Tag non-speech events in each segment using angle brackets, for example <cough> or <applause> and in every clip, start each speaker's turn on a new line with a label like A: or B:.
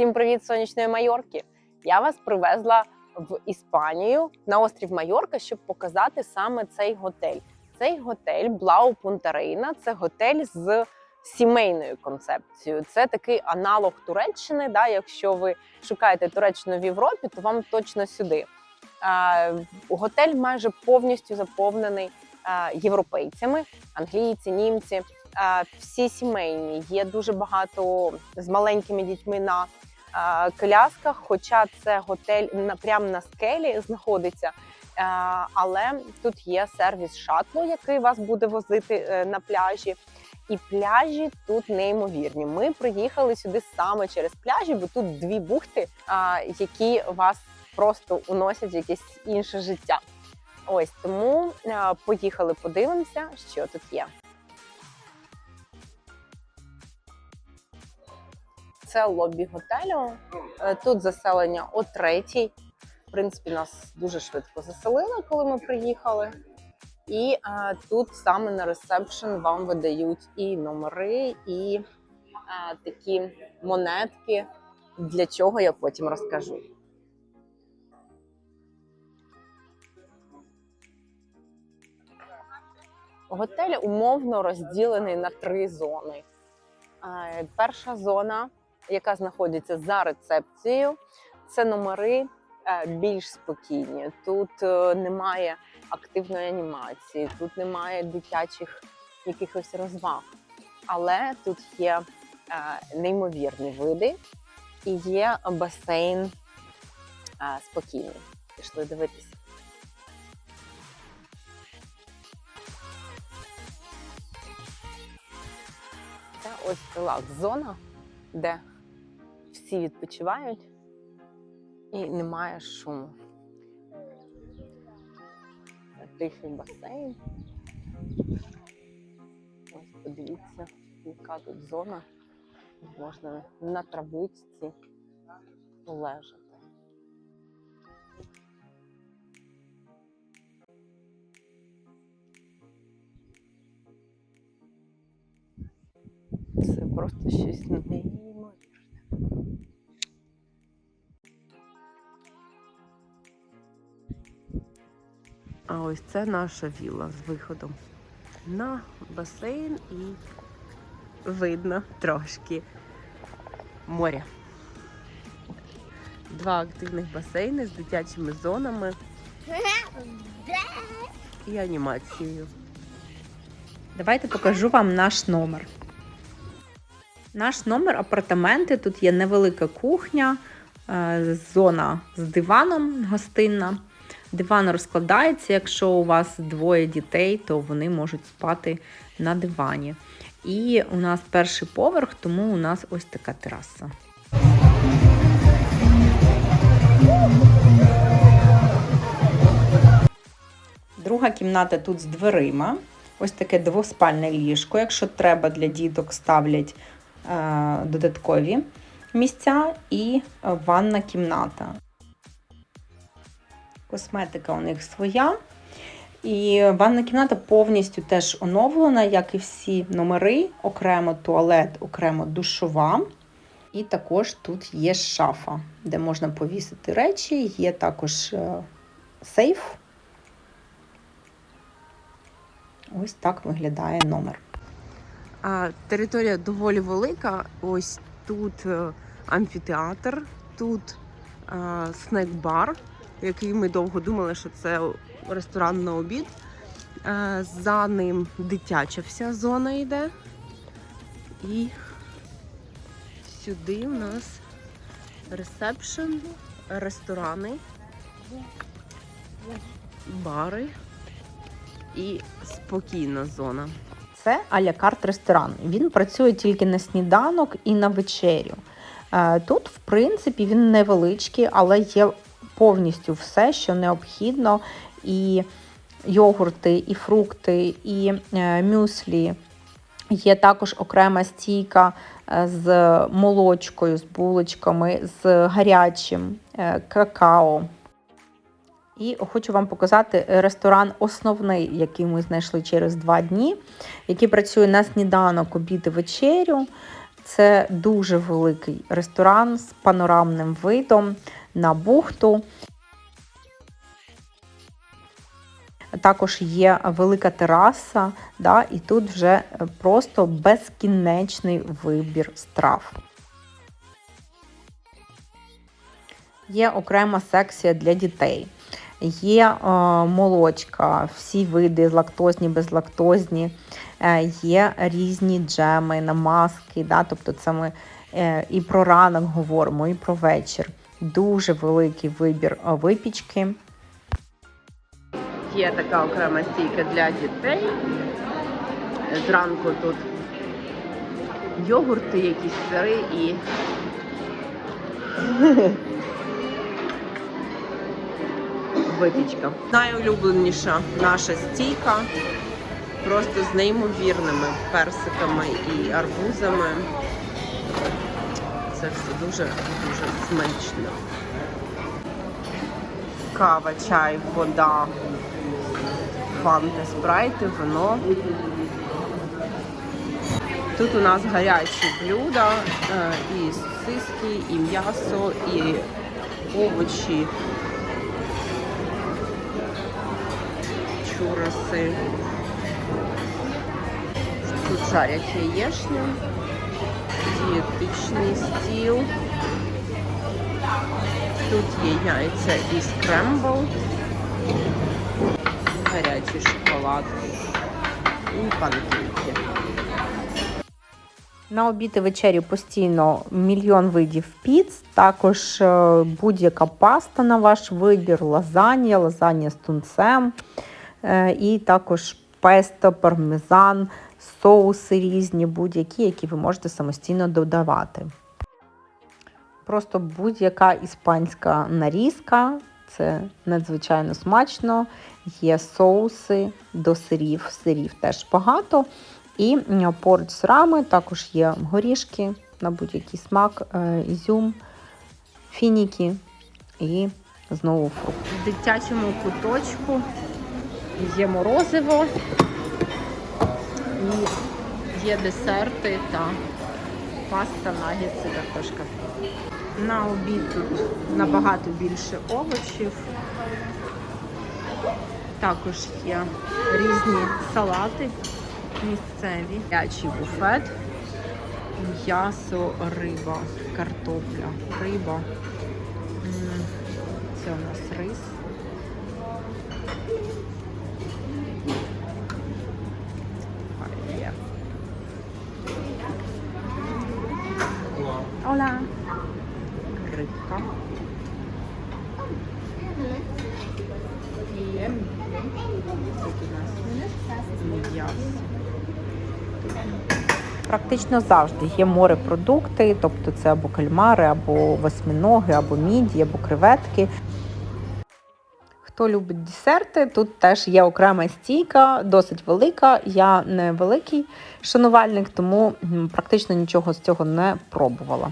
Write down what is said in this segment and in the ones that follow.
A: Всім привіт сонячної Майорки! Я вас привезла в Іспанію на острів Майорка, щоб показати саме цей готель. Цей готель Блау Пунта Рейна – це готель з сімейною концепцією. Це такий аналог Туреччини. Да, якщо ви шукаєте Туреччину в Європі, то вам точно сюди. А, готель майже повністю заповнений а, європейцями, англійці, німці. Всі сімейні. Є дуже багато з маленькими дітьми на колясках, хоча це готель прямо на скелі знаходиться. Але тут є сервіс шатлу, який вас буде возити е, на пляжі. І пляжі тут неймовірні. Ми приїхали сюди саме через пляжі, бо тут дві бухти, які вас просто уносять в якесь інше життя. Ось тому поїхали, подивимося, що тут є. Це лобі готелю. Е, Тут заселення о третій. В принципі, нас дуже швидко заселили, коли ми приїхали. І е, тут саме на ресепшн вам видають і номери, і е, такі монетки. Для чого я потім розкажу. Готель умовно розділений на три зони. Перша зона, яка знаходиться за рецепцією, це номери е, більш спокійні. Тут е, немає активної анімації, тут немає дитячих якихось розваг. Але тут є е, неймовірні види і є басейн спокійний. Пішли дивитися. Це ось релакс-зона, де всі відпочивають і немає шуму. Тихий басейн. Ось подивіться, яка тут зона. Можна на травичці лежати. Це просто щось неймовірне. А ось це наша вілла з виходом на басейн і видно трошки моря. Два активних басейни з дитячими зонами і анімацією.
B: Давайте покажу вам наш номер. Наш номер апартаменти. Тут є невелика кухня, е, зона з диваном гостинна. Диван розкладається. Якщо у вас двоє дітей, то вони можуть спати на дивані. І у нас перший поверх, тому у нас ось така тераса. Друга кімната тут з дверима. Ось таке двоспальне ліжко. Якщо треба для діток, ставлять е, додаткові місця і е, ванна кімната. Косметика у них своя. І ванна кімната повністю теж оновлена, як і всі номери, окремо туалет, окремо душова. І також тут є шафа, де можна повісити речі, є також е, сейф. Ось так виглядає номер.
A: А, територія доволі велика. Ось тут е, амфітеатр, тут е, снек-бар, який ми довго думали, що це ресторан на обід. Е, за ним дитяча вся зона йде. І сюди у нас ресепшн, ресторани, бари і спокійна зона.
B: Це а-ля ресторан. Він працює тільки на сніданок і на вечерю. Е, Тут, в принципі, він невеличкий, але є повністю все, що необхідно. І йогурти, і фрукти, і е, мюслі. Є також окрема стійка е, з молочкою, з булочками, з гарячим е, какао. І хочу вам показати ресторан основний, який ми знайшли через два дні, який працює на сніданок, обід і вечерю. Це дуже великий ресторан з панорамним видом на бухту. Також є велика тераса, да, і тут вже просто безкінечний вибір страв. Є окрема секція для дітей. Є е, молочка, всі види лактозні, безлактозні, е, є різні джеми, намазки. Да? Тобто це ми е, і про ранок говоримо, і про вечір. Дуже великий вибір випічки.
C: Є така окрема стійка для дітей. Зранку тут йогурти, якісь сири і. Випічка. Найулюбленіша наша стійка. Просто з неймовірними персиками і арбузами. Це все дуже дуже смачно. Кава, чай, вода, фанти, спрайти, вино. Тут у нас гарячі блюда, е, і сосиски, і м'ясо, і овочі, чураси. Тут жарять яєшню, дієтичний стіл. Тут є яйця і скрембл, гарячий шоколад. І панкейки.
B: На обід і вечерю постійно мільйон видів піц, також е, будь-яка паста на ваш вибір, лазанья, лазанья з тунцем, е, і також песто, пармезан, соуси різні, будь-які, які ви можете самостійно додавати. Просто будь-яка іспанська нарізка, це надзвичайно смачно. Є соуси до сирів, сирів теж багато. І поруч з сирами також є горішки на будь-який смак, е, ізюм, фініки і знову фрукти.
C: В дитячому куточку є морозиво, є десерти та паста, нагетси, картошка. На обід тут набагато більше овочів. Також є різні салати місцеві, гарячий буфет, м'ясо, риба, картопля, риба. Це у нас рис. Є. Ола. Рибка. І тут у нас м'ясо.
B: Практично завжди є морепродукти, тобто це або кальмари, або восьминоги, або міді, або креветки. Хто любить десерти, тут теж є окрема стійка, досить велика. Я не великий шанувальник, тому практично нічого з цього не пробувала.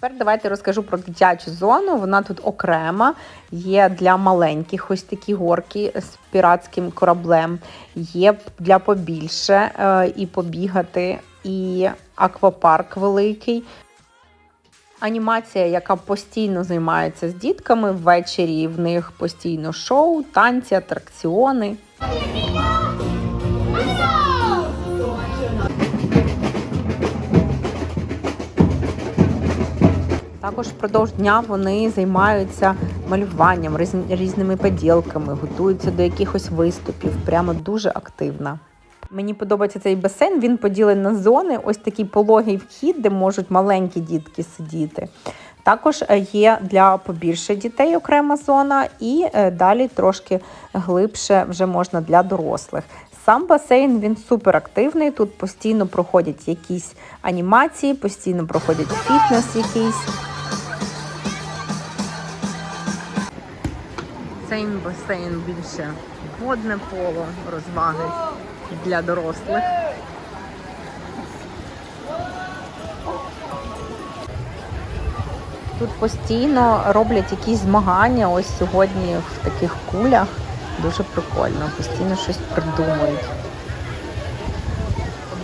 B: Тепер давайте розкажу про дитячу зону. Вона тут окрема. Є для маленьких ось такі горки з піратським кораблем. Є для побільше е, і побігати, і аквапарк великий. Анімація, яка постійно займається з дітками. Ввечері в них постійно шоу, танці, атракціони. Також впродовж дня вони займаються малюванням, різ- різними поділками, готуються до якихось виступів. Прямо дуже активна. Мені подобається цей басейн. Він поділений на зони. Ось такий пологий вхід, де можуть маленькі дітки сидіти. Також е, є для побільше дітей окрема зона, і е, далі трошки глибше вже можна для дорослих. Сам басейн він суперактивний. Тут постійно проходять якісь анімації, постійно проходять фітнес якийсь.
C: Цей басейн більше водне поло, розваги для дорослих.
B: Тут постійно роблять якісь змагання. Ось сьогодні в таких кулях. Дуже прикольно, постійно щось придумують.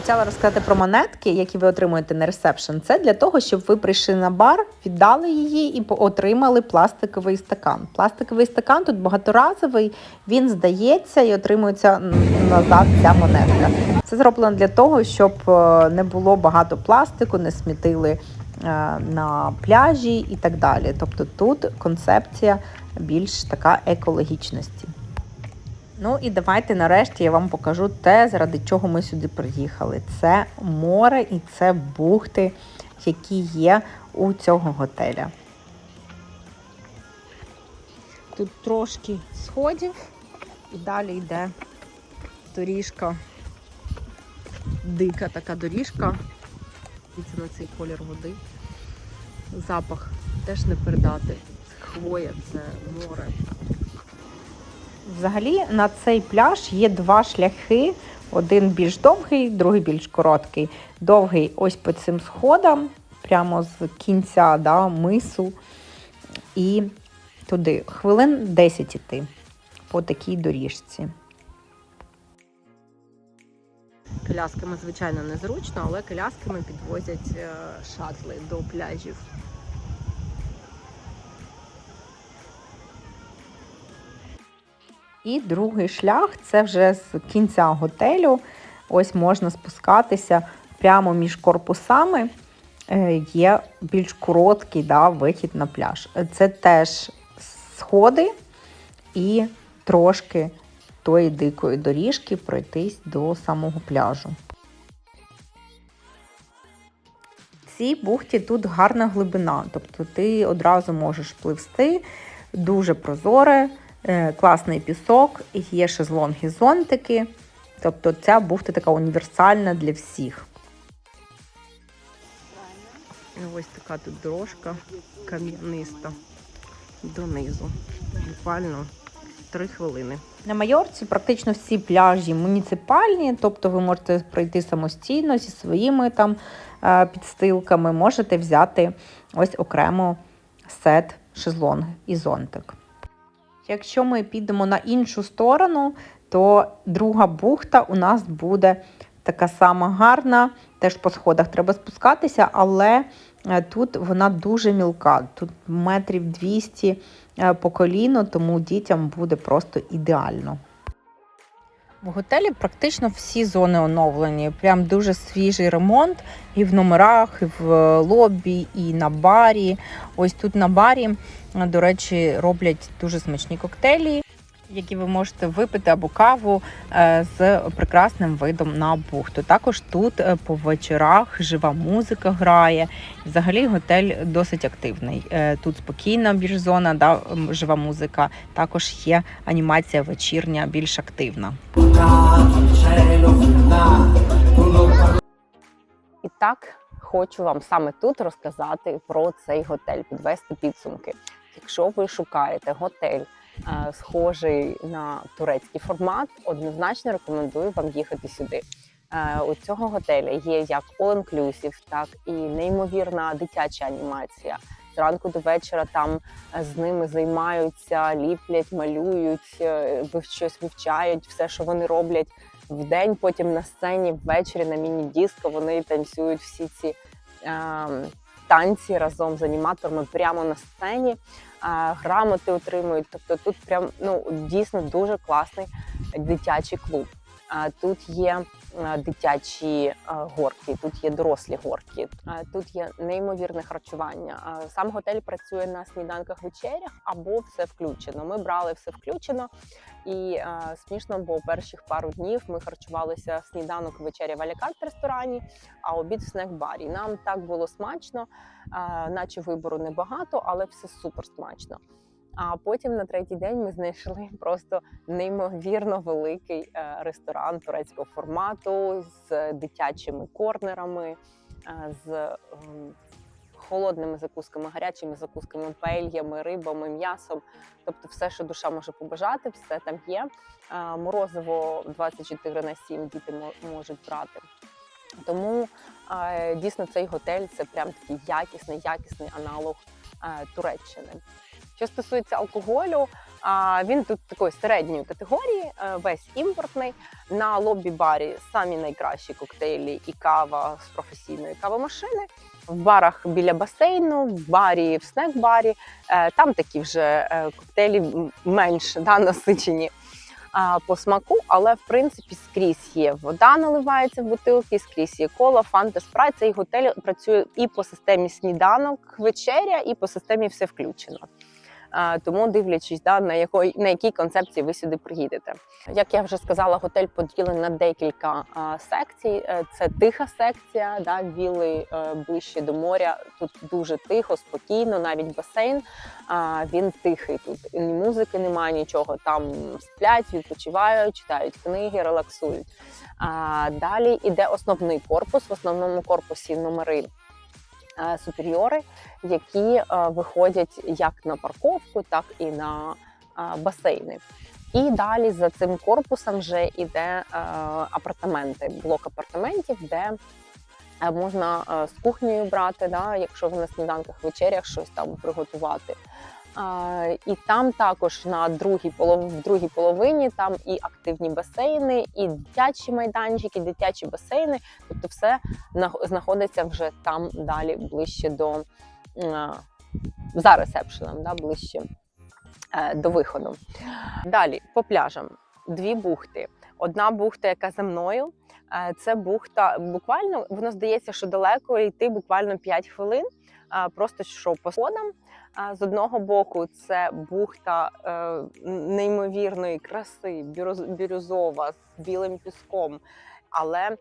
B: Обіцяла розказати про монетки, які ви отримуєте на ресепшн. Це для того, щоб ви прийшли на бар, віддали її і отримали пластиковий стакан. Пластиковий стакан тут багаторазовий, він здається і отримується назад ця монетка. Це зроблено для того, щоб е, не було багато пластику, не смітили е, на пляжі і так далі. Тобто тут концепція більш така екологічності. Ну і давайте нарешті я вам покажу те, заради чого ми сюди приїхали. Це море і це бухти, які є у цього готеля. Тут трошки сходів і далі йде доріжка. Дика така доріжка. Дивіться на цей колір води. Запах теж не передати. Хвоя, це море. Взагалі на цей пляж є два шляхи: один більш довгий, другий більш короткий. Довгий ось по цим сходам, прямо з кінця да, мису, і туди хвилин 10 іти по такій доріжці. Колясками, звичайно, незручно, але колясками підвозять е, шатли до пляжів. І другий шлях це вже з кінця готелю. Ось можна спускатися прямо між корпусами. Е, Є більш короткий да, вихід на пляж. Це теж сходи і трошки тої дикої доріжки пройтись до самого пляжу. В цій бухті тут гарна глибина, тобто ти одразу можеш пливсти, дуже прозоре, класний пісок, є шезлонги зонтики. Тобто ця бухта така універсальна для всіх. Ось така тут дорожка кам'яниста донизу. Буквально 3 хвилини. На Майорці практично всі пляжі муніципальні, тобто ви можете пройти самостійно зі своїми там е, підстилками, можете взяти ось окремо сет шезлонг і зонтик. Якщо ми підемо на іншу сторону, то друга бухта у нас буде така сама гарна. Теж по сходах треба спускатися, але е, тут вона дуже мілка. Тут метрів 200 е, по коліно, тому дітям буде просто ідеально. В готелі практично всі зони оновлені. Прям дуже свіжий ремонт і в номерах, і в е, лобі, і на барі. Ось тут на барі, е, до речі, роблять дуже смачні коктейлі, які ви можете випити або каву е, з прекрасним видом на бухту. Також тут е, по вечорах жива музика грає. Взагалі готель досить активний. Е, Тут спокійна більш зона, да, жива музика. Також є анімація вечірня більш активна.
A: І так хочу вам саме тут розказати про цей готель, підвести підсумки. Якщо ви шукаєте готель, схожий на турецький формат, однозначно рекомендую вам їхати сюди. Е, У цього готеля є як all-inclusive, так і неймовірна дитяча анімація. Зранку до вечора там е, з ними займаються, ліплять, малюють, е, щось вивчають, все, що вони роблять в день, потім на сцені, ввечері на міні-диско вони танцюють всі ці е, танці разом з аніматорами прямо на сцені, грамоти отримують. Тобто тут прям ну дійсно дуже класний дитячий клуб. А Тут є дитячі е, горки, тут є дорослі горки, е, тут є неймовірне харчування. Сам готель працює на сніданках вечерях або все включено. Ми брали все включено. І е, смішно, бо перших пару днів ми харчувалися сніданок вечеря в Алікант ресторані, а обід в снек-барі. Нам так було смачно, е, наче вибору небагато, але все супер смачно. А потім на третій день ми знайшли просто неймовірно великий е, ресторан турецького формату з дитячими корнерами, е, з холодними закусками, гарячими закусками, пельями, рибами, м'ясом. Тобто, все, що душа може побажати, все там є. Морозиво 24 на 7 діти можуть брати. Тому дійсно цей готель це прям такий якісний, якісний аналог Туреччини. Що стосується алкоголю, він тут такої середньої категорії, е, весь імпортний. На лобі-барі самі найкращі коктейлі і кава з професійної кавомашини. В барах біля басейну, в барі, в снек-барі. е, Там такі вже е, коктейлі менш да, насичені по смаку, але в принципі скрізь є вода, наливається в бутилки, скрізь є кола, фанта, спрайт. Цей готель працює і по системі сніданок, вечеря, і по системі все включено. Тому дивлячись, да, на якої на якій концепції ви сюди приїдете. Як я вже сказала, готель поділений на декілька секцій. Е, Це тиха секція, да, віли е, ближче до моря. Тут дуже тихо, спокійно, навіть басейн. Він тихий. Тут ні музики немає, нічого. Там сплять, відпочивають, читають книги, релаксують. А, далі іде основний корпус. В основному корпусі номери суперіори, які е, виходять як на парковку, так і на е, басейни. І далі за цим корпусом вже йде е, апартаменти, блок апартаментів, де е, можна е, з кухнею брати, да, якщо ви на сніданках вечерях щось там приготувати. І там також на другій в другій половині там і активні басейни, і дитячі майданчики, дитячі басейни. Тобто все знаходиться вже там далі ближче до за ресепшеном, да, ближче е, до виходу. Далі по пляжам дві бухти. Одна бухта, яка за мною, е, це бухта. Буквально воно здається, що далеко йти буквально 5 хвилин. Просто що по сходам. З одного боку, це бухта е, неймовірної краси, бірюз- бірюзова з білим піском, але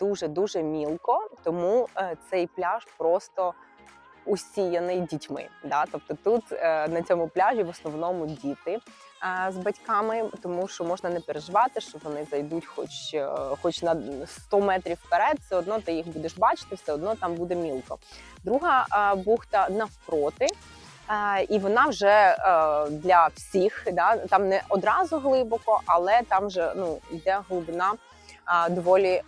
A: дуже дуже мілко. Тому е, цей пляж просто усіяний дітьми. Да? Тобто тут е, на цьому пляжі в основному діти е, з батьками, тому що можна не переживати, що вони зайдуть, хоч, е, хоч на 100 метрів вперед, все одно ти їх будеш бачити, все одно там буде мілко. Друга бухта навпроти. І вона вже для всіх, да? там не одразу глибоко, але там вже ну, йде глибина доволі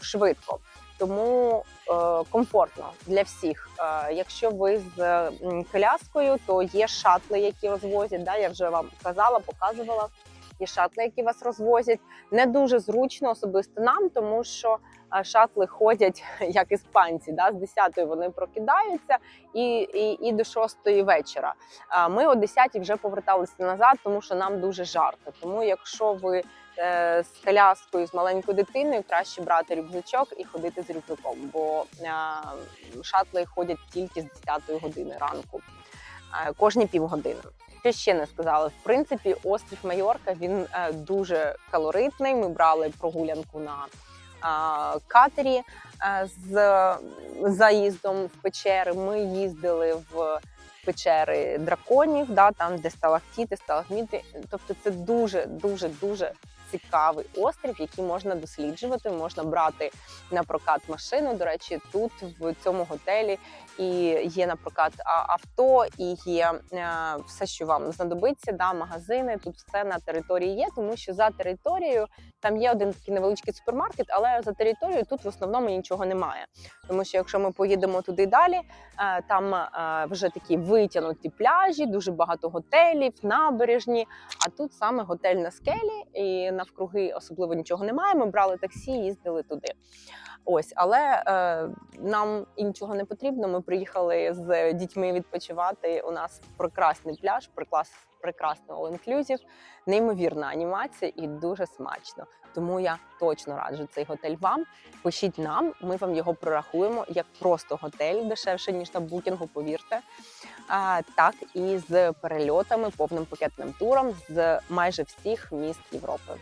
A: швидко. Тому е, комфортно для всіх. Е, якщо ви з коляскою, то є шатли, які розвозять. Да? Я вже вам казала, показувала. Є шатли, які вас розвозять. Не дуже зручно, особисто нам, тому що е, шатли ходять <laughs> як іспанці. Да? З 10-ї вони прокидаються і, і, і до 6-ї вечора. Ми о 10-й вже поверталися назад, тому що нам дуже жарко. Тому якщо ви з коляскою, з маленькою дитиною, краще брати рюкзачок і ходити з рюкзаком, бо е, шатли ходять тільки з 10-ї години ранку, е, кожні півгодини. Що ще не сказали? В принципі, острів Майорка він е, дуже калоритний. Ми брали прогулянку на е, катері е, з заїздом в печери. Ми їздили в печери драконів, да, там де сталактіти, сталагміти. Тобто це дуже, дуже, дуже цікавий острів, який можна досліджувати. Можна брати на прокат машину. До речі, тут в цьому готелі і є на прокат а, авто, і є е, все, що вам знадобиться. Да, магазини. Тут все на території є, тому що за територією там є один такий невеличкий супермаркет, але за територією тут в основному нічого немає. Тому що якщо ми поїдемо туди далі, е, там е, вже такі витягнуті пляжі, дуже багато готелів, набережні. А тут саме готель на скелі, і навкруги особливо нічого немає. Ми брали таксі, їздили туди. Ось, але е, нам і нічого не потрібно. Ми приїхали з дітьми відпочивати. У нас прекрасний пляж, прекрас, прекрасний all-inclusive, неймовірна анімація і дуже смачно. Тому я точно раджу цей готель вам. Пишіть нам, ми вам його прорахуємо як просто готель, дешевше ніж на букінгу, повірте. А, так і з перельотами, повним пакетним туром з майже всіх міст Європи.